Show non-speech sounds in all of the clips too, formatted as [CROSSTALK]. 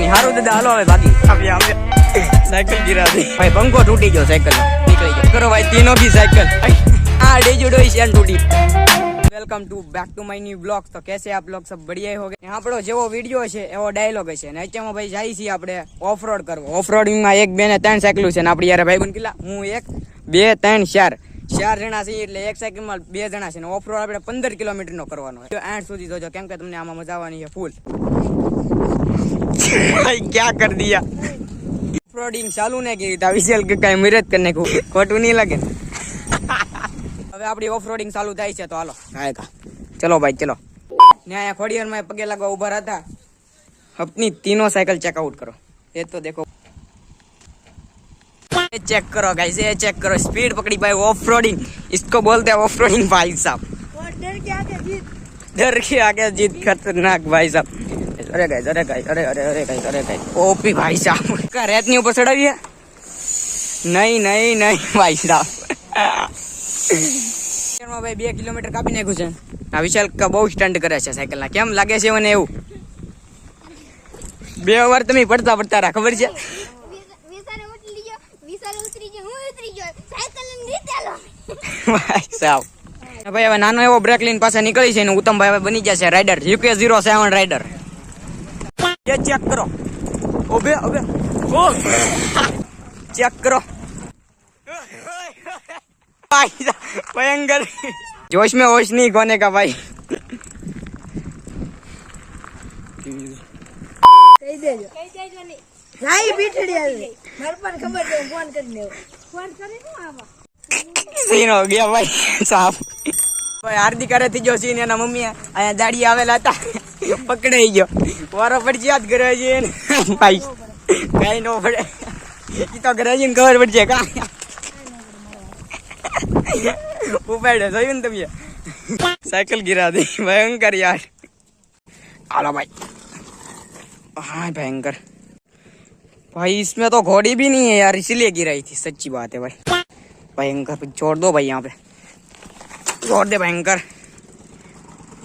નહીં હારું દાદા હાલો હવે ભાગી. સાયકલ ગિરા ભાઈ પંખો તૂટી ગયો સાયકલ નીકળી ગયો. કરો ભાઈ તીનો બી સાયકલ. આ ડેજુ ડોઈ છે તૂટી welcome to back to my new blog તો કેસે આપ લોગ સબ બઢિયા હો ગયા આપણો જેવો વીડિયો છે એવો ડાયલોગ છે અને અત્યારમાં ભાઈ જાય છીએ આપણે ઓફ રોડ કરવો. ઓફ રોડિંગમાં એક બે ને ત્રણ સાયકલું છે ને આપણી યાર ભાઈ કેટલા? હું એક બે ત્રણ ચાર. ચાર જણા છીએ એટલે એક સાયકલમાં બે જણા છે ને ઓફ રોડ આપણે પંદર કિલોમીટરનો કરવાનો છે આઠ સુધી જોજો. કેમ કે તમને આમાં મજા આવવાની છે ફૂલ ભાઈ ક્યાં કર દિયા ઓફ રોડિંગ ચાલુ ને કરી તા વિશાલ કે કાંઈ મિરત કરી નાખ્યું ખોટું નહીં લાગે ને? હવે આપણી ઓફ રોડિંગ ચાલુ થાય છે તો હાલો હા કા ચલો ભાઈ ચલો ને અહીંયા ખોડિયારમાં પગે લાગવા ઉભા હતા अपनी तीनों साइकिल चेकआउट करो ये तो देखो ये चेक करो गाइस ये चेक करो स्पीड पकड़ी भाई ऑफ रोडिंग इसको बोलते हैं ऑफ रोडिंग भाई साहब और डर के आगे जीत डर के आगे जीत खतरनाक भाई साहब અરે ગાઈસ અરે ગાઈ અરે અરે અરે ગાઈ અરે ગાઈ ઓપી ભાઈ સાહેબ કા રેતની ઉપર ચડાવીએ. નહીં નહીં નહીં ભાઈ સાહેબ ભાઈ બે કિલોમીટર કાપી નાખ્યું છે. આ વિશાલ બહુ સ્ટન્ટ કરે છે સાયકલ ના કેમ લાગે છે મને એવું? બે વાર તમે પડતા પડતા રા ખબર છે? ભાઈ હવે નાનો એવો બ્રેક લઈને પાસે નીકળી છે ઉત્તમ ભાઈ હવે બની જશે rider UK zero seven rider તે ચેક કરો ઓબે ઓબે ઓ ચેક કરો ભયંકર जोश में होश नहीं खोने का भाई कही देजो नहीं बिठड़िया घर पर खबर दे फोन करने फोन करे ना आवा सीन हो गया भाई साहब ભાઈ હાર્દિક અરેથી જોશી ને એના મમ્મી અહીંયા દાડી આવેલા હતા પકડાઈ ગયો વારો પડશે યાદ કરે છે ને. ભાઈ કઈ નો પડે ઈ તો ઘરે જઈને ખબર પડશે કા ઉપાડે જોયું ને તમે साइकिल गिरा दी भयंकर यार आलो भाई हाँ भयंकर भाई इसमें तो घोड़ी भी नहीं है यार इसीलिए गिराई थी सच्ची बात है भाई भयंकर छोड़ दो भाई यहाँ पे छोड़ दे भयंकर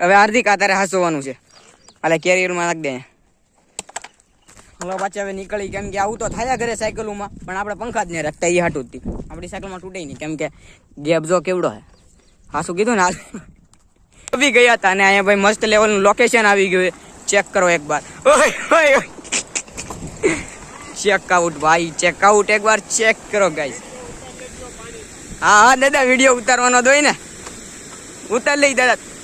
હવે હાર્દિક આ તારે હાસવાનું છે. એટલે કેરિયરમાં નાખ દે. હલો, પાછી હવે નીકળી કેમ કે આવું તો થયા ઘરે સાયકલોમાં પણ આપણે પંખા જ નહીં રાખતા એ હાટું જ આપણી સાયકલમાં તૂટે નહીં, કેમ કે ગેપ જો કેવડો હે. હા શું કીધું ને આ આવી [LAUGHS] ગયા હતા અને અહીંયા ભાઈ મસ્ત લેવલનું લોકેશન આવી ગયું ચેક કરો એક ઓય ચેક આઉટ ભાઈ ચેક આઉટ એક વાર ચેક કરો ગાઈસ હા હા, દાદા વીડિયો ઉતારવાનો દોય ને. ઉતાર લઈ, દાદા.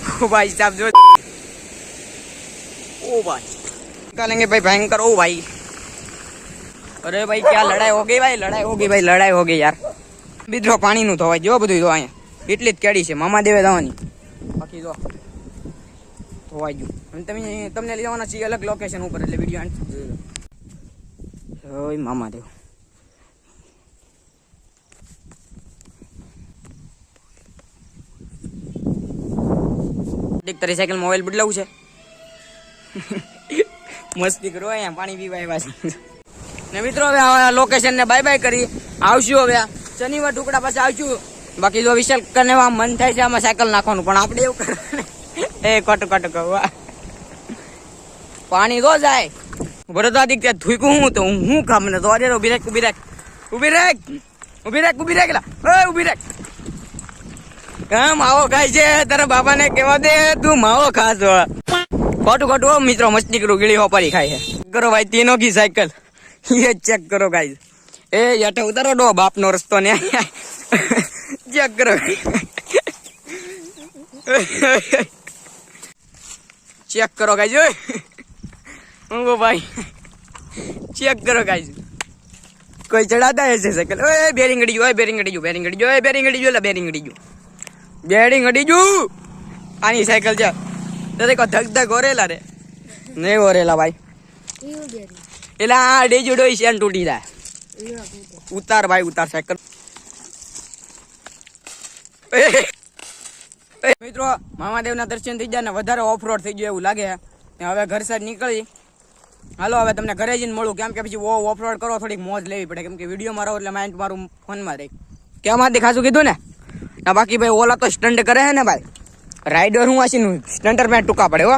ओ भाई साहब जो ओ भाई निकालेंगे भाई भयंकर ओ भाई अरे भाई क्या लड़ाई हो गई भाई लड़ाई हो गई भाई લડાઈ હો ગઈ યાર બીજો પાણીનું ધોવાય જો બધું જો અહીંયા એટલી જ કેડી છે મામા દેવે જવાની બાકી જો ધોવાઈ ગયું અને તમે તમને લઈ જવાના છીએ અલગ લોકેશન ઉપર એટલે વિડીયો એન્ડ ઓય મામા દેવ એક તારી સાયકલ મોબાઈલ બદલાવું છે. મસ્તી કરો અહીંયા, પાણી પીવા આવ્યા ને મિત્રો, હવે લોકેશન ને બાય બાય કરી. આવશું હવે શનિવાર ટુકડા પાસે આવશું. બાકી જો વિશાલ આમ મન થાય છે, આમાં સાયકલ નાખવાનું, પણ આપણે એવું કરવાનું. એ કટ કટ કહું પાણી તો જાય. ભરતાદિક ત્યાં થૂકું હું તો હું કામ ને તો અરે ઊભી રાખ ઊભી રાખ. ઊભી રાખ. ઊભી રાખ ઊભી રાખ, લા. ઊભી રાખ. માવો ખાય છે? તારા બાપાને કેવા દે, તું માવો ખાસ ખોટું ખોટું મિત્રો, મસ્તી કરું, ગીળી હોપારી ખાય છે. કરો ભાઈ, તેનો કી સાયકલ? એ ચેક કરો ગાઈઝ એ, હેઠે ઉતારો ડો, બાપનો રસ્તો ને. ચેક કરો. ચેક કરો ગાઈઝ ઊંઘો ભાઈ. ચેક કરો ગાઈઝ કોઈ ચડાતા હશે સાયકલ? ઓય બેરિંગડી ગયું, ઓય બેરિંગડી ગયું બેરિંગડી ગયું, ઓય બેરિંગડી ગયો એટલે બેરિંગડી ગયું. બેરિંગ અડી ગયું આની સાયકલ છે. તો દેખો ધક ધક ઓરેલા રે. નહીં ઓરેલા ભાઈ. એટલે આ ડેજુ ડોઈ શેન તૂટી જાય. ઉતાર ભાઈ ઉતાર સાયકલ. મિત્રો મામાદેવના દર્શન થઈ ગયા ને વધારે ઓફરોડ થઈ ગયું એવું લાગે. ને હવે ઘર સાઈડ નીકળી. હાલો હવે તમને ઘરે જઈને મળું. કેમ કે પછી ઓફ રોડ કરો થોડીક મોજ લેવી પડે. કેમ કે વીડિયો મારો એટલે માઇન્ડ મારું ફોનમાં રહી. કેમ આ દેખાશું કીધું ને? ના બાકી ભાઈ ઓલા તો સ્ટન્ટ કરે છે ને ભાઈ. રાઈડર હું વાંચીનું સ્ટન્ટર મેં ટૂંકા પડે હો.